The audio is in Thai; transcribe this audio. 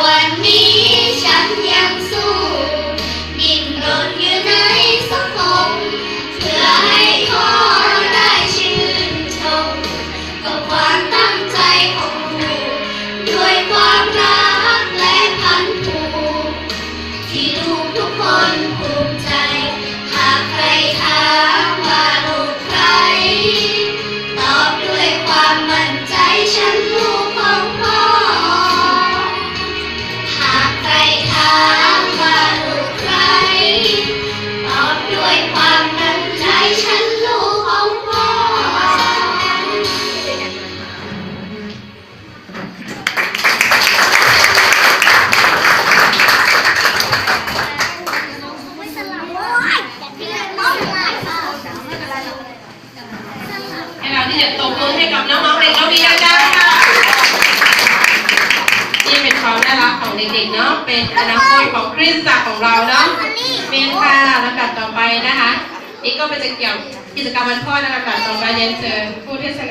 one me. ให้เราที่จะตบมือให้กับน้องๆเด็กเราดีดังๆค่ะนี่เป็นความน่ารักของเด็กๆเนาะเป็นอนาคตของคริสตจักรของเราเนาะเมนค่ะลำดับต่อไปนะคะนี่ก็เป็นจะเกี่ยวกิจกรรมวันพ่อนะคะลำดับต่อไปเรียนเชิญผู้ที่